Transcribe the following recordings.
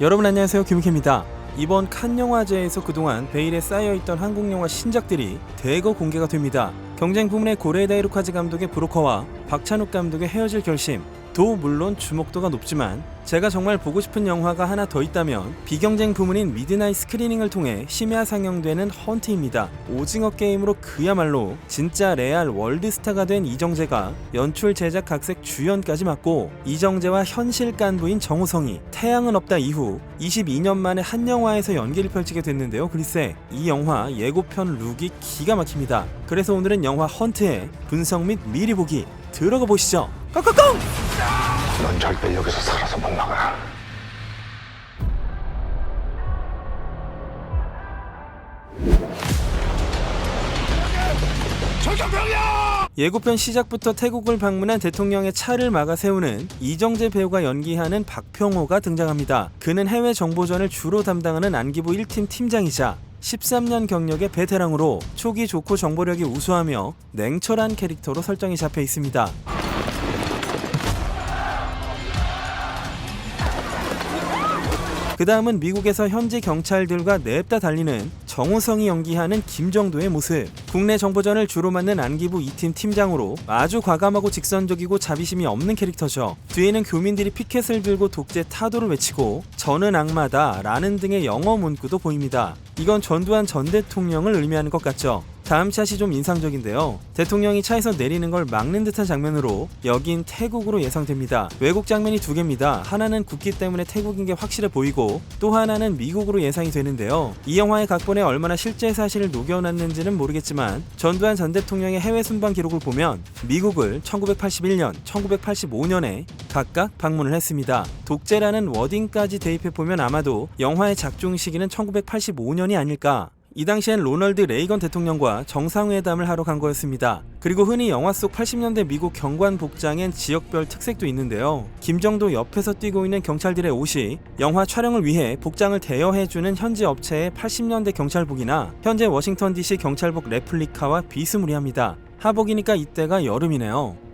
여러분 안녕하세요 김우케입니다. 이번 칸 영화제에서 그동안 베일에 쌓여있던 한국 영화 신작들이 대거 공개가 됩니다. 경쟁 부문의 고레다 이루카즈 감독의 브로커와 박찬욱 감독의 헤어질 결심 도 물론 주목도가 높지만 제가 정말 보고 싶은 영화가 하나 더 있다면 비경쟁 부문인 미드나잇 스크리닝을 통해 심야 상영되는 헌트입니다. 오징어 게임으로 그야말로 진짜 레알 월드스타가 된 이정재가 연출 제작 각색 주연까지 맡고 이정재와 현실 깐부인 정우성이 태양은 없다 이후 22년 만에 한 영화에서 연기를 펼치게 됐는데요. 글쎄 이 영화 예고편 룩이 기가 막힙니다. 그래서 오늘은 영화 헌트의 분석 및 미리 보기 들어가 보시죠. 꽁꽁꽁! 넌 절대 여기서 살아서 못 나가. 예고편 시작부터 태국을 방문한 대통령의 차를 막아 세우는 이정재 배우가 연기하는 박평호가 등장합니다. 그는 해외 정보전을 주로 담당하는 안기부 1팀 팀장이자 13년 경력의 베테랑으로 초기 좋고 정보력이 우수하며 냉철한 캐릭터로 설정이 잡혀 있습니다. 그 다음은 미국에서 현지 경찰들과 냅다 달리는 정우성이 연기하는 김정도의 모습. 국내 정보전을 주로 맡는 안기부 2팀 팀장으로 아주 과감하고 직선적이고 자비심이 없는 캐릭터죠. 뒤에는 교민들이 피켓을 들고 독재 타도를 외치고 저는 악마다 라는 등의 영어 문구도 보입니다. 이건 전두환 전 대통령을 의미하는 것 같죠. 다음 샷이 좀 인상적인데요. 대통령이 차에서 내리는 걸 막는 듯한 장면으로 여긴 태국으로 예상됩니다. 외국 장면이 두 개입니다. 하나는 국기 때문에 태국인 게 확실해 보이고 또 하나는 미국으로 예상이 되는데요. 이 영화의 각본에 얼마나 실제 사실을 녹여놨는지는 모르겠지만 전두환 전 대통령의 해외 순방 기록을 보면 미국을 1981년, 1985년에 각각 방문을 했습니다. 독재라는 워딩까지 대입해 보면 아마도 영화의 작중 시기는 1985년이 아닐까 이 당시엔 로널드 레이건 대통령과 정상회담을 하러 간 거였습니다. 그리고 흔히 영화 속 80년대 미국 경관 복장엔 지역별 특색도 있는데요. 김정도 옆에서 뛰고 있는 경찰들의 옷이 영화 촬영을 위해 복장을 대여해주는 현지 업체의 80년대 경찰복이나 현재 워싱턴 DC 경찰복 레플리카와 비스무리합니다. 하복이니까 이때가 여름이네요.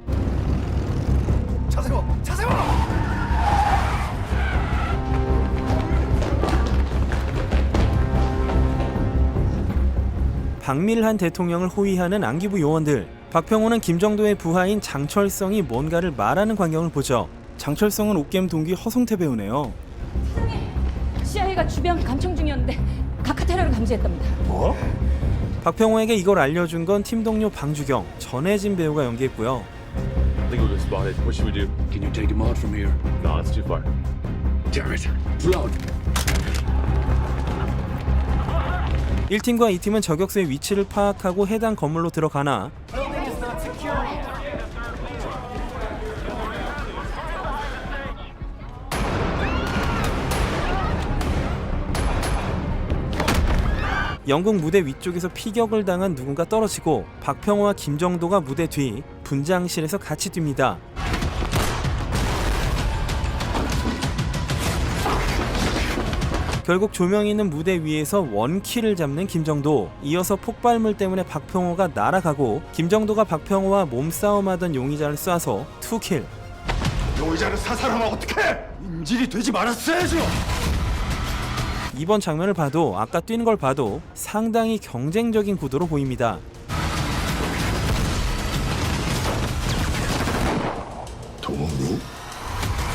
박밀한 대통령을 호위하는 안기부 요원들 박평호는 김정도의 부하인 장철성이 뭔가를 말하는 광경을 보죠 장철성은 옥겜 동기 허성태 배우네요 CIA가 주변 감청 중이었는데 각하 테러를 감지했답니다. 뭐? 박평호에게 이걸 알려준 건 팀 동료 방주경 전혜진 배우가 연기했고요 I think we'll get spotted. What should we do? Can you take him out from here? No, it's too far. Damn it. Reload. 1팀과 2팀은 저격수의 위치를 파악하고 해당 건물로 들어가나 영국 무대 위쪽에서 피격을 당한 누군가 떨어지고 박평호와 김정도가 무대 뒤 분장실에서 같이 뜁니다. 결국 조명이 있는 무대 위에서 원키를 잡는 김정도 이어서 폭발물 때문에 박평호가 날아가고 김정도가 박평호와 몸싸움하던 용의자를 쏴서 투킬 용의자를 사살하면 어떡해? 인질이 되지 말았어야죠. 이번 장면을 봐도 아까 뛰는 걸 봐도 상당히 경쟁적인 구도로 보입니다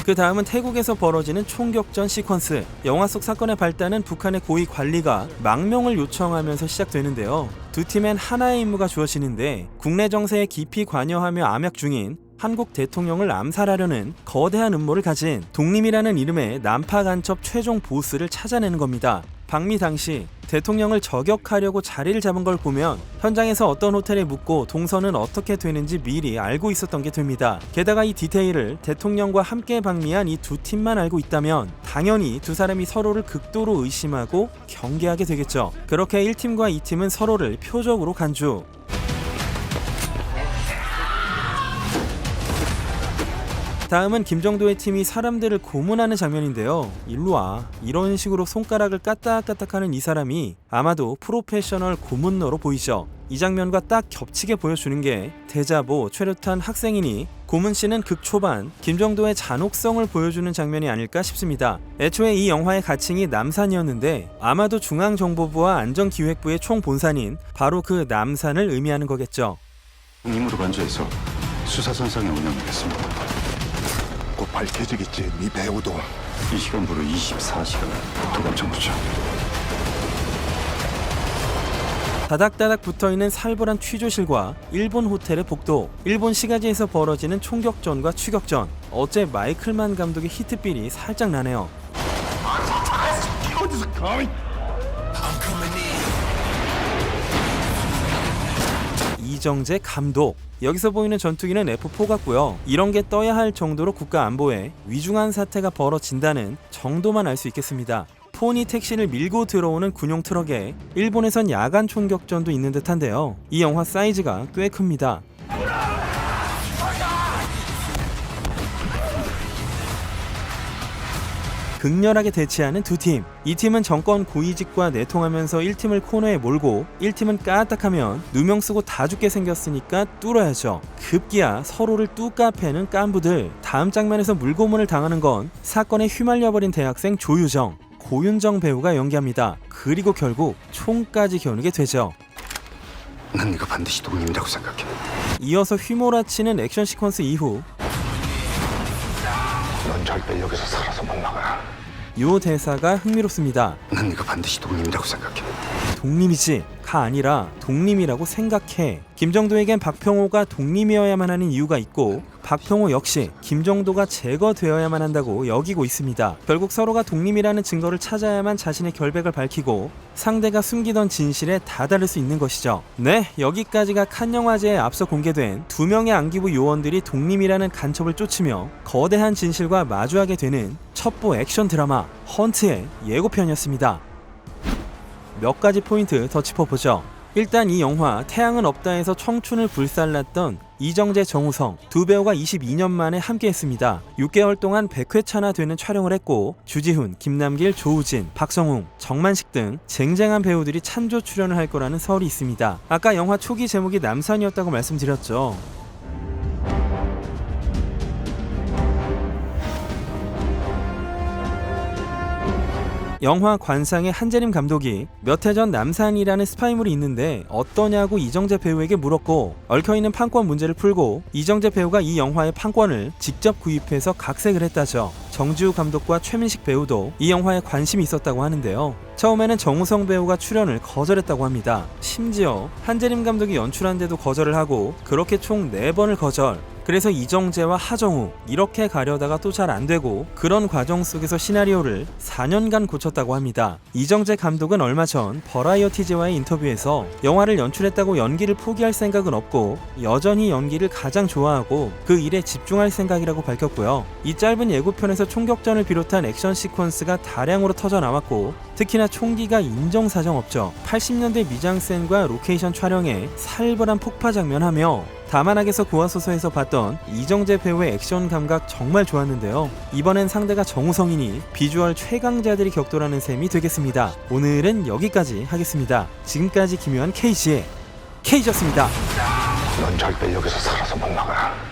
그 다음은 태국에서 벌어지는 총격전 시퀀스. 영화 속 사건의 발단은 북한의 고위 관리가 망명을 요청하면서 시작되는데요. 두 팀엔 하나의 임무가 주어지는데 국내 정세에 깊이 관여하며 암약 중인 한국 대통령을 암살하려는 거대한 음모를 가진 독림이라는 이름의 난파 간첩 최종 보스를 찾아내는 겁니다. 방미 당시 대통령을 저격하려고 자리를 잡은 걸 보면 현장에서 어떤 호텔에 묵고 동선은 어떻게 되는지 미리 알고 있었던 게 됩니다. 게다가 이 디테일을 대통령과 함께 방미한 이 두 팀만 알고 있다면 당연히 두 사람이 서로를 극도로 의심하고 경계하게 되겠죠. 그렇게 1팀과 2팀은 서로를 표적으로 간주. 다음은 김정도의 팀이 사람들을 고문하는 장면인데요. 일로 와. 이런 식으로 손가락을 까딱까딱하는 이 사람이 아마도 프로페셔널 고문너로 보이죠. 이 장면과 딱 겹치게 보여주는 게 대자보 최루탄 학생이니 고문 씨는 극 초반 김정도의 잔혹성을 보여주는 장면이 아닐까 싶습니다. 애초에 이 영화의 가칭이 남산이었는데 아마도 중앙정보부와 안전기획부의 총본산인 바로 그 남산을 의미하는 거겠죠. 임으로 간주해서 수사선상에 운영하겠습니다. 곧 밝혀지겠지, 네 배우도. 이 시간부로 24시간 도감청 부죠. 다닥다닥 붙어있는 살벌한 취조실과 일본 호텔의 복도, 일본 시가지에서 벌어지는 총격전과 추격전. 어째 마이클만 감독의 히트빌이 살짝 나네요. 어디서 감히? 이정재 감독. 여기서 보이는 전투기는 F4 같고요. 이런 게 떠야 할 정도로 국가 안보에 위중한 사태가 벌어진다는 정도만 알 수 있겠습니다. 포니 택시를 밀고 들어오는 군용 트럭에 일본에선 야간 총격전도 있는 듯한데요. 이 영화 사이즈가 꽤 큽니다. 극렬하게 대치하는 두 팀. 이 팀은 정권 고위직과 내통하면서 1팀을 코너에 몰고 1팀은 까딱하면 누명 쓰고 다 죽게 생겼으니까 뚫어야죠. 급기야 서로를 뚜까 패는 깐부들. 다음 장면에서 물고문을 당하는 건 사건에 휘말려버린 대학생 조유정. 고윤정 배우가 연기합니다. 그리고 결국 총까지 겨누게 되죠. 난 네가 반드시 독립이라고 생각해. 이어서 휘몰아치는 액션 시퀀스 이후 넌 절대 여기서 나가. 요 대사가 흥미롭습니다. 난 네가 반드시 독립이라고 생각해. 독립이지 가 아니라 독립이라고 생각해. 김정도에겐 박평호가 독립이어야만 하는 이유가 있고 박평호 역시 김정도가 제거되어야만 한다고 여기고 있습니다. 결국 서로가 독립이라는 증거를 찾아야만 자신의 결백을 밝히고 상대가 숨기던 진실에 다다를 수 있는 것이죠. 네, 여기까지가 칸 영화제에 앞서 공개된 두 명의 안기부 요원들이 독립이라는 간첩을 쫓으며 거대한 진실과 마주하게 되는 첩보 액션 드라마 헌트의 예고편이었습니다. 몇 가지 포인트 더 짚어보죠. 일단 이 영화 태양은 없다에서 청춘을 불살랐던 이정재 정우성 두 배우가 22년 만에 함께했습니다. 6개월 동안 100회차나 되는 촬영을 했고 주지훈, 김남길, 조우진, 박성웅, 정만식 등 쟁쟁한 배우들이 찬조 출연을 할 거라는 설이 있습니다. 아까 영화 초기 제목이 남산이었다고 말씀드렸죠. 영화 관상의 한재림 감독이 몇 해 전 남산이라는 스파이물이 있는데 어떠냐고 이정재 배우에게 물었고 얽혀있는 판권 문제를 풀고 이정재 배우가 이 영화의 판권을 직접 구입해서 각색을 했다죠. 정지우 감독과 최민식 배우도 이 영화에 관심이 있었다고 하는데요. 처음에는 정우성 배우가 출연을 거절했다고 합니다. 심지어 한재림 감독이 연출한데도 거절을 하고 그렇게 총 4번을 거절. 그래서 이정재와 하정우 이렇게 가려다가 또 잘 안 되고 그런 과정 속에서 시나리오를 4년간 고쳤다고 합니다. 이정재 감독은 얼마 전 버라이어티제와의 인터뷰에서 영화를 연출했다고 연기를 포기할 생각은 없고 여전히 연기를 가장 좋아하고 그 일에 집중할 생각이라고 밝혔고요. 이 짧은 예고편에서 총격전을 비롯한 액션 시퀀스가 다량으로 터져 나왔고 특히나 총기가 인정사정 없죠. 80년대 미장센과 로케이션 촬영에 살벌한 폭파 장면하며 다만학에서 구하소서에서 봤던 이정재 배우의 액션 감각 정말 좋았는데요. 이번엔 상대가 정우성이니 비주얼 최강자들이 격돌하는 셈이 되겠습니다. 오늘은 여기까지 하겠습니다. 지금까지 김요한 K씨의 K였습니다. 넌 절대 여기서 살아서 못 나가.